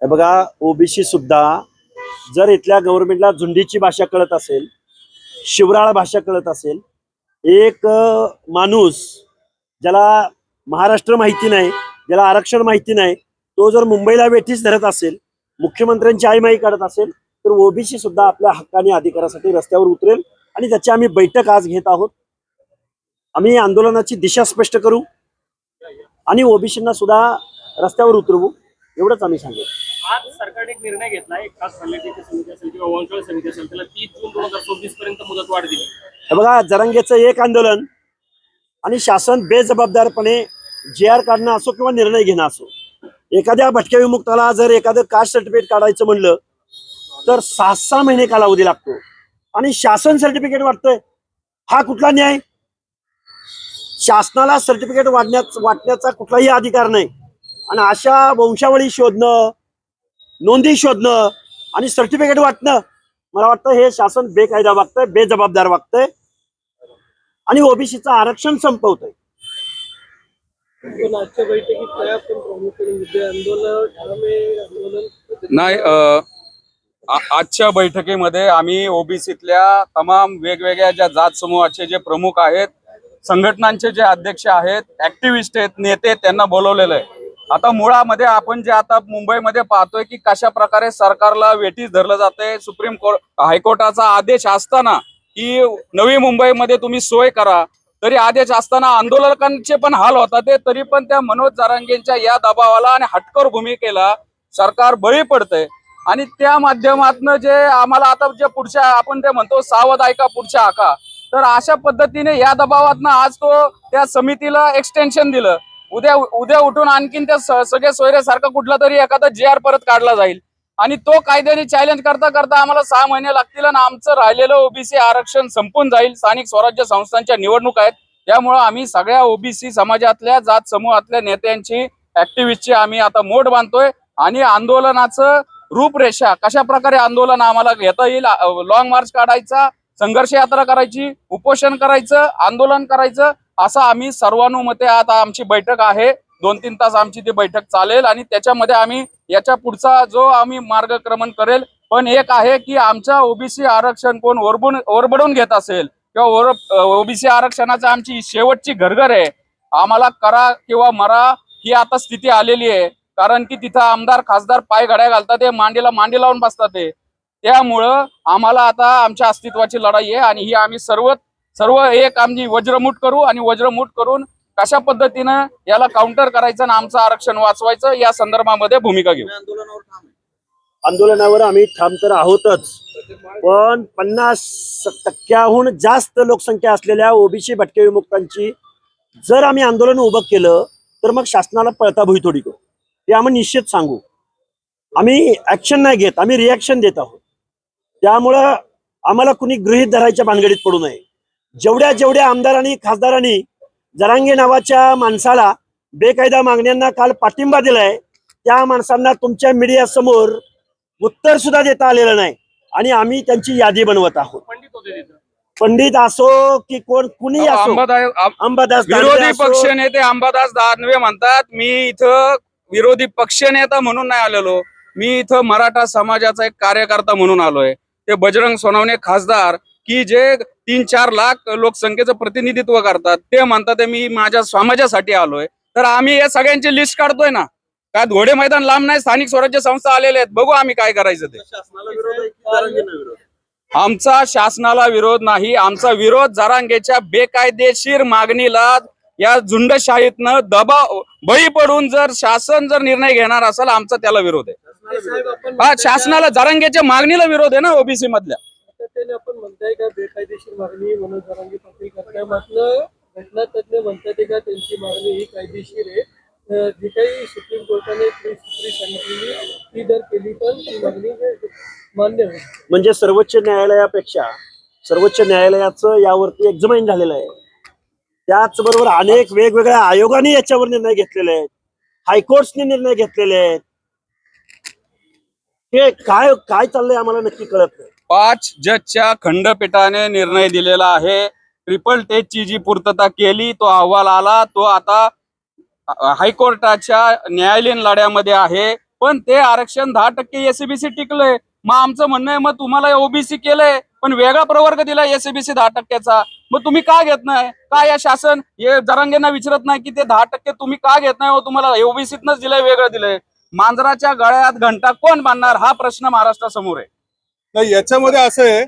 हे बघा ओबीसी सुद्धा जर इथल्या गव्हर्नमेंटला झुंडीची भाषा कळत असेल शिवराळ भाषा कळत असेल एक माणूस ज्याला महाराष्ट्र माहिती नाही ज्याला आरक्षण माहिती नाही तो जर मुंबईला वेठीच धरत असेल मुख्यमंत्र्यांची आईमाई काढत असेल तर ओबीसी सुद्धा आपल्या हक्काने अधिकारासाठी रस्त्यावर उतरेल. आणि त्याची आम्ही बैठक आज घेत आहोत. आम्ही आंदोलनाची दिशा स्पष्ट करू आणि ओबीसींना सुद्धा रस्त्यावर उतरवू एवढंच आम्ही सांगू आज सरकारने एक निर्णय घेतला एक खास समितीची समिती असेल किंवा वंशावळ समिती असेल त्याला तीस जून दोन हजार चोवीसपर्यंत मुदत वाढ दिली. हे बघा जरांगेचं एक आंदोलन आणि शासन बेजबाबदारपणे जे आर काढणं असो किंवा निर्णय घेणं असो एखाद्या भटक्या विमुक्ताला जर एखादं कास्ट सर्टिफिकेट काढायचं म्हणलं तर सहा सहा महिने कालावधी लागतो. आणि शासन सर्टिफिकेट वाटतंय. हा कुठला न्याय? शासनाला सर्टिफिकेट वाढण्यात वाटण्याचा कुठलाही अधिकार नाही. आणि अशा वंशावळी शोधणं नोंदी शोधणं आणि सर्टिफिकेट वाटणं मला वाटतं हे शासन बेकायदा वागतंय बेजबाबदार वागतंय. आणि ओबीसीचं आरक्षण संपवतंय. आजच्या बैठकीत नाही आजच्या बैठकीमध्ये आम्ही ओबीसीतल्या तमाम वेगवेगळ्या ज्या जात समूहाचे जे प्रमुख आहेत संघटनांचे जे अध्यक्ष आहेत ऍक्टिव्हिस्ट आहेत नेते त्यांना बोलवलेलं आहे. आता मुळामध्ये आपण जे आता मुंबईमध्ये पाहतोय की कशा प्रकारे सरकारला वेठीस धरलं जाते सुप्रीम कोर्ट हायकोर्टाचा आदेश असताना की नवी मुंबईमध्ये तुम्ही सोय करा तरी आदेश असताना आंदोलकांचे पण हाल होता ते तरी पण त्या मनोज जारांगेंच्या या दबावाला आणि हटकर भूमिकेला सरकार बळी पडतंय. आणि त्या माध्यमातनं जे आम्हाला आता जे पुढच्या आपण ते म्हणतो सावध ऐका पुढच्या आका तर अशा पद्धतीने या दबावातनं आज तो त्या समितीला एक्सटेन्शन दिलं. उद्या उद्या उठून आणखीन त्या सगळे सोयऱ्यासारखं कुठला तरी एखादा जे आर परत काढला जाईल. आणि तो कायद्याने चॅलेंज करता करता आम्हाला सहा महिने लागतील आणि आमचं राहिलेलं ओबीसी आरक्षण संपून जाईल. स्थानिक स्वराज्य संस्थांच्या निवडणूक आहेत. त्यामुळं आम्ही सगळ्या ओबीसी समाजातल्या जात समूहातल्या नेत्यांची ऍक्टिव्हिस्टची आम्ही आता मोठ बांधतोय. आणि आंदोलनाचं रूपरेषा कशा प्रकारे आंदोलन आम्हाला घेता येईल? लॉंग मार्च काढायचा संघर्ष यात्रा करायची उपोषण करायचं आंदोलन करायचं असं आम्ही सर्वानुमते आता आमची बैठक आहे. दोन तीन तास आमची ती बैठक चालेल आणि त्याच्यामध्ये आम्ही याच्या पुढचा जो आम्ही मार्गक्रमण करेल पण एक आहे की आमच्या ओबीसी आरक्षण कोण ओरबून ओरबडून घेत असेल किंवा ओर ओबीसी आरक्षणाचा आमची शेवटची घरघर आहे आम्हाला करा किंवा मरा ही आता स्थिती आलेली आहे. कारण की तिथं आमदार खासदार पाय घड्या घालतात ते मांडीला मांडी लावून बसतात ते. त्यामुळं आम्हाला आता आमच्या अस्तित्वाची लढाई आहे आणि ही आम्ही सर्व सर्व एक आमची वज्रमूठ करू आणि वज्रमूठ करून कशा पद्धतीनं याला काउंटर करायचं आणि आमचं आरक्षण वाचवायचं या संदर्भामध्ये भूमिका घेऊ. आंदोलनावर आम्ही ठाम तर आहोतच पण पन्नास टक्क्याहून जास्त लोकसंख्या असलेल्या ओबीसी भटके विमुक्तांची जर आम्ही आंदोलन उभं केलं तर मग शासनाला पळता भुई थोडी करू. हे आम्ही निश्चित सांगू. आम्ही ऍक्शन नाही घेत आम्ही रिॲक्शन देत आहोत. त्यामुळं आम्हाला कुणी गृहीत धरायच्या भानगडीत पडू नये. जेवढ्या जेवढ्या आमदारांनी खासदारांनी जरांगे नावाच्या माणसाला बेकायदा मागण्यांना काल पाठिंबा दिलाय त्या माणसांना तुमच्या मीडिया समोर उत्तर सुद्धा देता आलेलं नाही आणि आम्ही त्यांची यादी बनवत आहोत. पंडित असो की कोण कुणी असो अंबादास विरोधी पक्ष नेते अंबादास दानवे म्हणतात मी इथं विरोधी पक्षनेता म्हणून नाही आलेलो. मी इथं मराठा समाजाचा एक कार्यकर्ता म्हणून आलोय. ते बजरंग सोनावणे खासदार की जे तीन चार लाख लोकसंख्येचं प्रतिनिधित्व करतात ते म्हणतात ते मी माझ्या समाजासाठी आलोय. तर आम्ही या सगळ्यांची लिस्ट काढतोय ना. काय घोडे मैदान लांब नाही स्थानिक स्वराज्य संस्था आलेले आहेत. बघू आम्ही काय करायचं ते. आमचा शासनाला विरोध नाही. आमचा विरोध जरांगेच्या बेकायदेशीर मागणीला या झुंडशाहीतनं दबाव बळी पडून जर शासन जर निर्णय घेणार असेल आमचा त्याला विरोध आहे. हा शासनाला जरांगेच्या मागणीला विरोध आहे ना ओबीसी मधल्या. आपण म्हणताय का बेकायदेशीर मागणी मनोज जरांगे पाटील करताय मात्र घटना तज्ञ म्हणतात का त्यांची मागणी ही कायदेशीर आहे. अं, जी काही सुप्रीम कोर्टाने त्रिसूत्री सांगितलेली ती जर केली तर ती मागणी मान्य होईल म्हणजे सर्वोच्च न्यायालयापेक्षा सर्वोच्च न्यायालयाचं यावरती एक्झामाइन झालेलं आहे. त्याचबरोबर अनेक वेगवेगळ्या आयोगाने याच्यावर निर्णय घेतलेले आहेत. हायकोर्टने निर्णय घेतलेले आहेत. हे काय काय चाललंय आम्हाला नक्की कळत नाही. पाच जजच्या खंडपीठाने निर्णय दिलेला आहे. ट्रिपल टेस्टची जी पूर्तता केली तो अहवाल आला तो आता हायकोर्टाच्या न्यायालयीन लढ्यामध्ये आहे. पण ते आरक्षण दहा टक्के एसबीसी टिकलंय. मग आमचं म्हणणं आहे मग तुम्हाला ओबीसी केलंय. पण वेगळा प्रवर्ग दिला एसबीसी दहा टक्क्याचा. मग तुम्ही का घेत नाही? का या शासन हे जरांगेंना विचारत नाही की ते दहा टक्के तुम्ही का घेत नाही? व तुम्हाला एओबीसीतनच दिलंय वेगळं दिलंय. मांजराच्या गळ्यात घंटा कोण बांधणार? हा प्रश्न महाराष्ट्रासमोर आहे. नाही याच्यामध्ये असं आहे